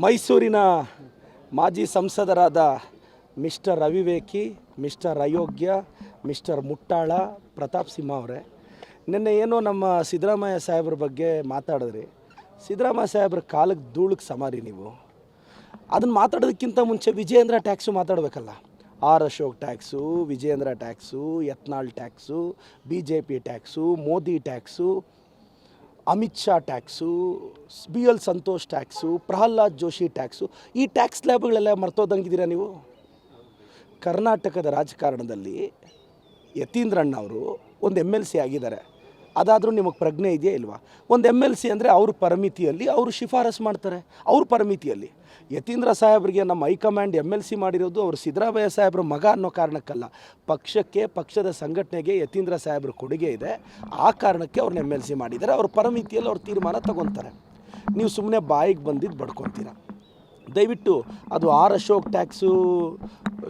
ಮೈಸೂರಿನ ಮಾಜಿ ಸಂಸದರಾದ ಮಿಸ್ಟರ್ ರವಿವೇಕಿ, ಮಿಸ್ಟರ್ ಅಯೋಗ್ಯ, ಮಿಸ್ಟರ್ ಮುಟ್ಟಾಳ, ಪ್ರತಾಪ್ ಸಿಂಹ ಅವರೇ. ನಿನ್ನೆ ಏನೋ ನಮ್ಮ ಸಿದ್ದರಾಮಯ್ಯ ಸಾಹೇಬ್ರ ಬಗ್ಗೆ ಮಾತಾಡಿದ್ರಿ. ಸಿದ್ದರಾಮಯ್ಯ ಸಾಹೇಬ್ರ ಕಾಲಕ್ಕೆ ಧೂಳಕ್ಕೆ ಸಮಾರಿ ನೀವು. ಅದನ್ನು ಮಾತಾಡೋದಕ್ಕಿಂತ ಮುಂಚೆ Vijayendra tax ಮಾತಾಡಬೇಕಲ್ಲ. R Ashok tax, Vijayendra tax, Yatnal tax B J P tax, Modi tax Amit Shah tax, B L Santosh tax, Pralhad Joshi tax, ಈ ಟ್ಯಾಕ್ಸ್ ಸ್ಲ್ಯಾಬ್ಗಳೆಲ್ಲ ಮರ್ತೋದಂಗಿದ್ದೀರಾ ನೀವು? ಕರ್ನಾಟಕದ ರಾಜಕಾರಣದಲ್ಲಿ ಯತೀಂದ್ರಣ್ಣವರು ಒಂದು ಎಂ ಎಲ್ ಸಿ ಆಗಿದ್ದಾರೆ. ಅದಾದರೂ ನಿಮಗೆ ಪ್ರಜ್ಞೆ ಇದೆಯಾ ಇಲ್ವಾ? ಒಂದು ಎಂ ಎಲ್ ಸಿ ಅಂದರೆ ಅವ್ರ ಪರಿಮಿತಿಯಲ್ಲಿ ಅವರು ಶಿಫಾರಸು ಮಾಡ್ತಾರೆ, ಅವ್ರ ಪರಿಮಿತಿಯಲ್ಲಿ. ಯತೀಂದ್ರ ಸಾಹೇಬ್ರಿಗೆ ನಮ್ಮ ಹೈಕಮಾಂಡ್ ಎಂ ಎಲ್ ಸಿ ಮಾಡಿರೋದು ಅವರು ಸಿದ್ದರಾಮಯ್ಯ ಸಾಹೇಬ್ರ ಮಗ ಅನ್ನೋ ಕಾರಣಕ್ಕಲ್ಲ. ಪಕ್ಷಕ್ಕೆ, ಪಕ್ಷದ ಸಂಘಟನೆಗೆ ಯತೀಂದ್ರ ಸಾಹೇಬ್ರ ಕೊಡುಗೆ ಇದೆ. ಆ ಕಾರಣಕ್ಕೆ ಅವ್ರನ್ನ ಎಂ ಎಲ್ ಸಿ ಮಾಡಿದ್ದಾರೆ. ಅವ್ರ ಪರಿಮಿತಿಯಲ್ಲಿ ಅವ್ರ ತೀರ್ಮಾನ ತಗೊತಾರೆ. ನೀವು ಸುಮ್ಮನೆ ಬಾಯಿಗೆ ಬಂದಿದ್ದು ಬಡ್ಕೊತೀರ. ದಯವಿಟ್ಟು ಅದು ಆರ್ ಅಶೋಕ್ ಟ್ಯಾಕ್ಸು,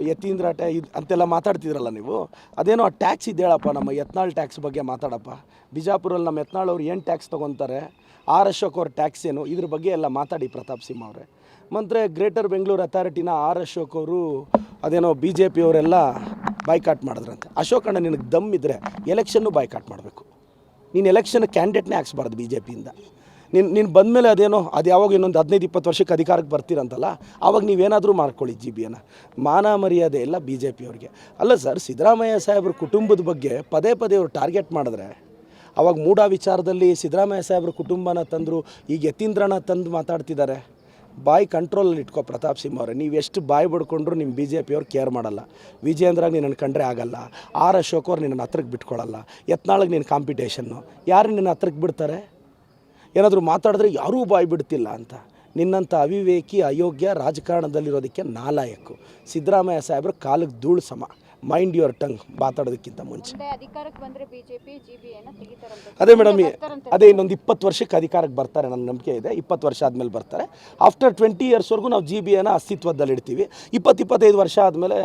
ಯತೀಂದ್ರ ಟ್ಯಾ, ಇದು ಅಂತೆಲ್ಲ ಮಾತಾಡ್ತಿದ್ರಲ್ಲ ನೀವು? ಅದೇನೋ ಆ ಟ್ಯಾಕ್ಸ್ ಹೇಳಪ್ಪ ನಮ್ಮ ಯತ್ನಾಳ್ ಟ್ಯಾಕ್ಸ್ ಬಗ್ಗೆ ಮಾತಾಡಪ್ಪ. ಬಿಜಾಪುರಲ್ಲಿ ನಮ್ಮ ಯತ್ನಾಳ್ ಅವ್ರು ಏನು ಟ್ಯಾಕ್ಸ್ ತೊಗೊತಾರೆ? ಆರ್ ಅಶೋಕ್ ಅವ್ರ ಟ್ಯಾಕ್ಸ್ ಏನು? ಇದ್ರ ಬಗ್ಗೆ ಎಲ್ಲ ಮಾತಾಡಿ ಪ್ರತಾಪ್ ಸಿಂಹ ಅವರೇ. ಮತ್ತು ಗ್ರೇಟರ್ ಬೆಂಗಳೂರು ಅಥಾರಿಟಿನ ಆರ್ ಅಶೋಕ್ ಅವರು ಅದೇನೋ ಬಿ ಜೆ ಪಿಯವರೆಲ್ಲ ಬಾಯ್ಕಾಟ್ ಮಾಡಿದ್ರಂತೆ. ಅಶೋಕ್ ಅಣ್ಣ ನಿನಗೆ ದಮ್ ಇದ್ದರೆ ಎಲೆಕ್ಷನ್ನು ಬಾಯ್ಕಾಟ್ ಮಾಡಬೇಕು. ನೀನು ಎಲೆಕ್ಷನ್ ಕ್ಯಾಂಡಿಡೇಟ್ನೇ ಹಾಕ್ಸ್ಬಾರ್ದು ಬಿ ಜೆ ಪಿಯಿಂದ ನೀನು ಬಂದ ಮೇಲೆ ಅದೇನೋ, ಅದು ಯಾವಾಗ ಇನ್ನೊಂದು ಹದಿನೈದು, ಇಪ್ಪತ್ತು ವರ್ಷಕ್ಕೆ ಅಧಿಕಾರಕ್ಕೆ ಬರ್ತೀರಂತಲ್ಲ ಆವಾಗ ನೀವೇನಾದರೂ ಮಾಡ್ಕೊಳ್ಳಿ ಜಿ ಬಿಯನ್ನು ಮಾನ ಮರ್ಯಾದೆ ಎಲ್ಲ ಬಿ ಜೆ ಪಿಯವ್ರಿಗೆ ಅಲ್ಲ ಸರ್, ಸಿದ್ದರಾಮಯ್ಯ ಸಾಹೇಬ್ರ ಕುಟುಂಬದ ಬಗ್ಗೆ ಪದೇ ಪದೇ ಅವ್ರು ಟಾರ್ಗೆಟ್ ಮಾಡಿದ್ರೆ, ಅವಾಗ ಮೂಢ ವಿಚಾರದಲ್ಲಿ ಸಿದ್ದರಾಮಯ್ಯ ಸಾಹೇಬ್ರ ಕುಟುಂಬನ ತಂದರು, ಈಗ ಯತೀಂದ್ರನ ತಂದು ಮಾತಾಡ್ತಿದ್ದಾರೆ. ಬಾಯಿ ಕಂಟ್ರೋಲಲ್ಲಿ ಇಟ್ಕೋ ಪ್ರತಾಪ್ ಸಿಂಹ ಅವರೇ, ನೀವು ಎಷ್ಟು ಬಾಯಿ ಬಿಡ್ಕೊಂಡ್ರು ನಿಮ್ಮ ಬಿ ಜೆ ಪಿಯವ್ರು ಕೇರ್ ಮಾಡಲ್ಲ. ವಿಜಯೇಂದ್ರಾಗ ನಿನ್ನನ್ನು ಕಂಡ್ರೆ ಆಗಲ್ಲ. ಆರ್ ಅಶೋಕ್ ಅವ್ರು ನಿನ್ನ ಹತ್ರಕ್ಕೆ ಬಿಟ್ಕೊಳ್ಳಲ್ಲ ಎತ್ನಾಳಗೆ ನಿನ್ನ ಕಾಂಪಿಟೇಷನ್ನು ಯಾರು ನಿನ್ನ ಹತ್ರಕ್ಕೆ ಬಿಡ್ತಾರೆ? ಏನಾದರೂ ಮಾತಾಡಿದ್ರೆ ಯಾರೂ ಬಾಯಿ ಬಿಡ್ತಿಲ್ಲ ಅಂತ. ನಿನ್ನಂಥ ಅವಿವೇಕಿ ಅಯೋಗ್ಯ ರಾಜಕಾರಣದಲ್ಲಿರೋದಕ್ಕೆ ನಾಲಾಯಕು. ಸಿದ್ದರಾಮಯ್ಯ ಸಾಹೇಬ್ರ ಕಾಲಕ್ಕೆ ಧೂಳು ಸಮ. ಮೈಂಡ್ ಯುವರ್ ಟಂಗ್ ಮಾತಾಡೋದಕ್ಕಿಂತ ಮುಂಚೆ. ಅದೇ ಮೇಡಮ್. ಅದೇ ಇನ್ನೊಂದು ಇಪ್ಪತ್ತು ವರ್ಷಕ್ಕೆ ಅಧಿಕಾರಕ್ಕೆ ಬರ್ತಾರೆ ನನ್ನ ನಂಬಿಕೆ ಇದೆ. ಇಪ್ಪತ್ತು ವರ್ಷ ಆದಮೇಲೆ ಬರ್ತಾರೆ. ಆಫ್ಟರ್ ಟ್ವೆಂಟಿ ಇಯರ್ಸ್ವರೆಗೂ ನಾವು ಜಿ ಬಿ ಎನ ಅಸ್ತಿತ್ವದಲ್ಲಿ ಇಡ್ತೀವಿ. ಇಪ್ಪತ್ತು ಇಪ್ಪತ್ತೈದು ವರ್ಷ ಆದಮೇಲೆ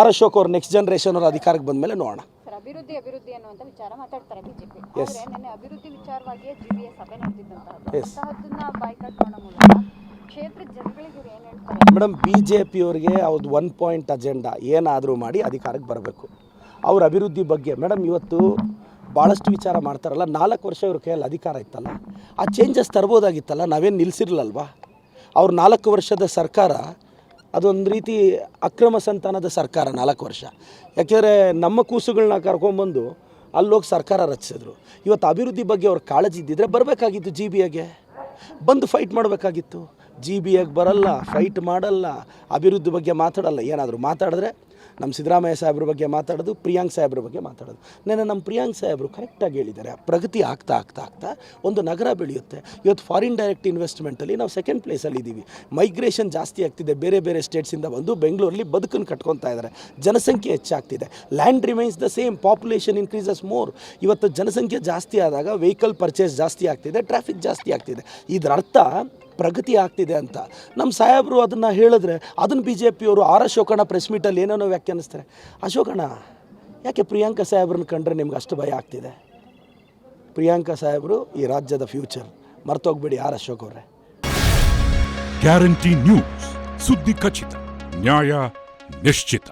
ಆರ್ ಅಶೋಕ್ ಅವ್ರ ನೆಕ್ಸ್ಟ್ ಜನ್ರೇಷನ್ ಅವ್ರ ಅಧಿಕಾರಕ್ಕೆ ಬಂದಮೇಲೆ ನೋಡೋಣ. ಸರ್ ಅಭಿವೃದ್ಧಿ ಅಭಿವೃದ್ಧಿ ಅನ್ನುವಂತ ವಿಚಾರ ಮಾತಾಡ್ತಾರೆ ಬಿಜೆಪಿ. ಆದ್ರೆ ನಿನ್ನೆ ಅಭಿವೃದ್ಧಿ ವಿಚಾರವಾಗಿಯೇ ಜಿಬಿಎ ಸಭೆ ನಡೆದಿದ್ದಂತಹದ್ದು. ಅಂತಹದ್ದನ್ನ ಬಾಯ್ಕಾಟ್ ಮಾಡೋ ಮೂಲಕ ಜನಗಳಿಗೆ ಏನ್ ಹೇಳ್ತಾರೆ? ಮೇಡಮ್ ಬಿ ಜೆ ಪಿಯವ್ರಿಗೆ ಅವ್ರದ್ದು ಒನ್ ಪಾಯಿಂಟ್ ಅಜೆಂಡಾ ಏನಾದರೂ ಮಾಡಿ ಅಧಿಕಾರಕ್ಕೆ ಬರಬೇಕು. ಅವ್ರ ಅಭಿವೃದ್ಧಿ ಬಗ್ಗೆ ಮೇಡಮ್ ಇವತ್ತು ಭಾಳಷ್ಟು ವಿಚಾರ ಮಾಡ್ತಾರಲ್ಲ ನಾಲ್ಕು ವರ್ಷ ಇವ್ರ ಕೈಯಲ್ಲಿ ಅಧಿಕಾರ ಇತ್ತಲ್ಲ ಆ ಚೇಂಜಸ್ ತರ್ಬೋದಾಗಿತ್ತಲ್ಲ ನಾವೇನು ನಿಲ್ಲಿಸಿರ್ಲಲ್ವಾ ಅವ್ರ ನಾಲ್ಕು ವರ್ಷದ ಸರ್ಕಾರ ಅದೊಂದು ರೀತಿ ಅಕ್ರಮ ಸಂತಾನದ ಸರ್ಕಾರ ನಾಲ್ಕು ವರ್ಷ. ಯಾಕೆಂದರೆ ನಮ್ಮ ಕೂಸುಗಳನ್ನ ಕರ್ಕೊಂಬಂದು ಅಲ್ಲೋಗಿ ಸರ್ಕಾರ ರಚಿಸಿದ್ರು. ಇವತ್ತು ಅಭಿವೃದ್ಧಿ ಬಗ್ಗೆ ಅವ್ರು ಕಾಳಜಿ ಇದ್ದಿದ್ರೆ ಬರಬೇಕಾಗಿತ್ತು ಜಿ ಬಿ ಎಗೆ ಬಂದು ಫೈಟ್ ಮಾಡಬೇಕಾಗಿತ್ತು. ಜಿ ಬಿ ಎಗೆ ಬರಲ್ಲ ಫೈಟ್ ಮಾಡಲ್ಲ, ಅಭಿವೃದ್ಧಿ ಬಗ್ಗೆ ಮಾತಾಡಲ್ಲ. ಏನಾದರೂ ಮಾತಾಡಿದ್ರೆ ನಮ್ಮ ಸಿದ್ದರಾಮಯ್ಯ ಸಾಹೇಬ್ರ ಬಗ್ಗೆ ಮಾತಾಡೋದು, ಪ್ರಿಯಾಂಕ್ ಸಾಹೇಬ್ರ ಬಗ್ಗೆ ಮಾತಾಡೋದು. ನೆನ್ನೆ ನಮ್ಮ ಪ್ರಿಯಾಂಕ್ ಸಾಹೇಬ್ರು ಕರೆಕ್ಟಾಗಿ ಹೇಳಿದ್ದಾರೆ. ಪ್ರಗತಿ ಆಗ್ತಾ ಆಗ್ತಾ ಆಗ್ತಾ ಒಂದು ನಗರ ಬೆಳೆಯುತ್ತೆ. ಇವತ್ತು ಫಾರಿನ್ ಡೈರೆಕ್ಟ್ ಇನ್ವೆಸ್ಟ್ಮೆಂಟಲ್ಲಿ ನಾವು ಸೆಕೆಂಡ್ ಪ್ಲೇಸಲ್ಲಿ ಇದ್ದೀವಿ. ಮೈಗ್ರೇಷನ್ ಜಾಸ್ತಿ ಆಗ್ತಿದೆ. ಬೇರೆ ಬೇರೆ ಸ್ಟೇಟ್ಸಿಂದ ಬಂದು ಬೆಂಗಳೂರಲ್ಲಿ ಬದುಕನ್ನು ಕಟ್ಕೊತಾ ಇದ್ದಾರೆ. ಜನಸಂಖ್ಯೆ ಹೆಚ್ಚಾಗ್ತಿದೆ. Land remains the same population increases more ಇವತ್ತು ಜನಸಂಖ್ಯೆ ಜಾಸ್ತಿ ಆದಾಗ ವೆಹಿಕಲ್ ಪರ್ಚೇಸ್ ಜಾಸ್ತಿ ಆಗ್ತಿದೆ. ಟ್ರಾಫಿಕ್ ಜಾಸ್ತಿ ಆಗ್ತಿದೆ. ಇದರ ಅರ್ಥ ಪ್ರಗತಿ ಆಗ್ತಿದೆ ಅಂತ. ನಮ್ಮ ಸಾಹೇಬರು ಅದನ್ನು ಹೇಳಿದ್ರೆ ಅದನ್ನು ಬಿ ಜೆ ಪಿಯವರು ಆರ್ ಅಶೋಕಣ್ಣ ಪ್ರೆಸ್ ಮೀಟಲ್ಲಿ ಏನೇನೋ ವ್ಯಾಖ್ಯಾನಿಸ್ತಾರೆ. ಅಶೋಕಣ್ಣ, ಯಾಕೆ ಪ್ರಿಯಾಂಕಾ ಸಾಹೇಬ್ರನ್ನ ಕಂಡ್ರೆ ನಿಮ್ಗೆ ಅಷ್ಟು ಭಯ ಆಗ್ತಿದೆ? ಪ್ರಿಯಾಂಕಾ ಸಾಹೇಬರು ಈ ರಾಜ್ಯದ ಫ್ಯೂಚರ್ ಮರ್ತೋಗ್ಬೇಡಿ ಆರ್ ಅಶೋಕ್ ಅವರೇ. ಗ್ಯಾರಂಟಿ ನ್ಯೂಸ್ ಸುದ್ದಿ ಖಚಿತ, ನ್ಯಾಯ ನಿಶ್ಚಿತ.